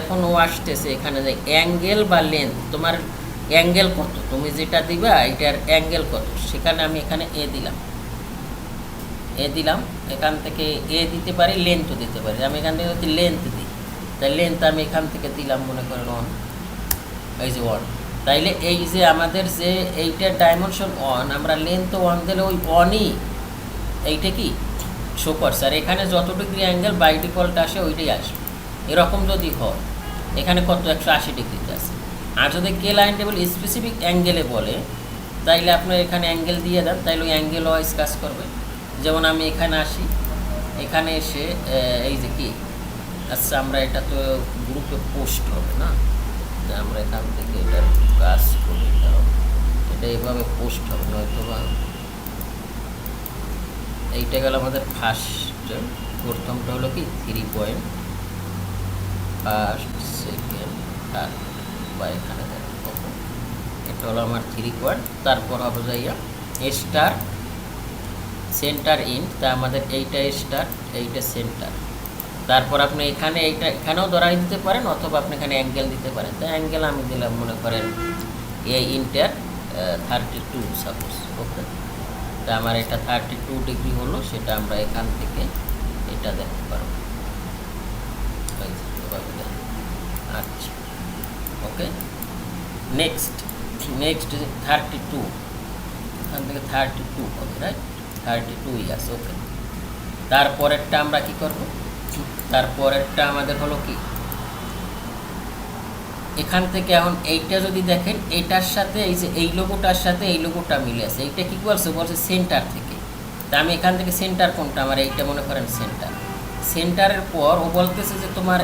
এখন ও আসতেছে এখানে যে অ্যাঙ্গেল বা লেন্থ তোমার অ্যাঙ্গেল কত? তুমি যেটা দিবা, এটার অ্যাঙ্গেল কত? সেখানে আমি এখানে এ দিলাম। এ দিলাম, এখান থেকে এ দিতে পারি লেন্থও দিতে পারি। আমি এখান থেকে যদি লেন্থ দিই তাই লেন্থ আমি এখান থেকে দিলাম, মনে করেন অন এই যে ওয়ান তাইলে এই যে আমাদের যে এইটার ডাইমেনশন ওয়ান আমরা লেন্থ ওয়ান দিলে ওই ওয়ানই এইটা কি? শো করছে। আর এখানে যত ডিগ্রি অ্যাঙ্গেল বাই ডিফল্ট আসে, ওইটাই আসবে। এরকম যদি হয়, এখানে কত একশো আশি ডিগ্রিতে আছে? আর যদি কে লাইন টেবিল স্পেসিফিক অ্যাঙ্গেলে বলে, তাইলে আপনার এখানে অ্যাঙ্গেল দিয়ে দেন, তাইলে ওই অ্যাঙ্গেল ওয়াইজ কাজ করবে। যেমন আমি এখানে আসি, এখানে এসে এই যে কি? আচ্ছা আমরা এটা তো গ্রুপে পোস্ট হবে না? আমরা এখান থেকে এটার কাজ করি এটা এইভাবে পোস্ট হবে নয়তো বা এইটা গেল আমাদের ফার্স্ট প্রথমটা হলো কি? Three point first second third বা এখানে এটা হলো আমার থ্রি পয়েন্ট তারপর হবে যাইয়া স্টার সেন্টার ইন তা আমাদের এইটা স্টার এইটা সেন্টার তারপর আপনি এখানে এইটা, এখানেও ধরাই দিতে পারেন অথবা আপনি এখানে অ্যাঙ্গেল দিতে পারেন। তো অ্যাঙ্গেল আমি দিলাম মনে করেন A into thirty two suppose okay তা আমার এটা থার্টি টু ডিগ্রি হলো, সেটা আমরা এখান থেকে এটা দেখতে পারব। দেখো। আচ্ছা okay next next thirty two এখান থেকে থার্টি টু হবে থার্টি টু ইয়ার্স ওকে তারপরেরটা আমরা কি করব? তারপরেরটা আমাদের হলো কি? এখান থেকে এখন এইটা যদি দেখেন, এইটার সাথে, এই যে এই লোগোটার সাথে এই লোগোটা মিলে আছে। এইটা কি বলছে? বলছে সেন্টার থেকে। তা আমি এখান থেকে সেন্টার কোনটা? আমার এইটা মনে করেন সেন্টার সেন্টারের পর ও বলতেছে যে তোমার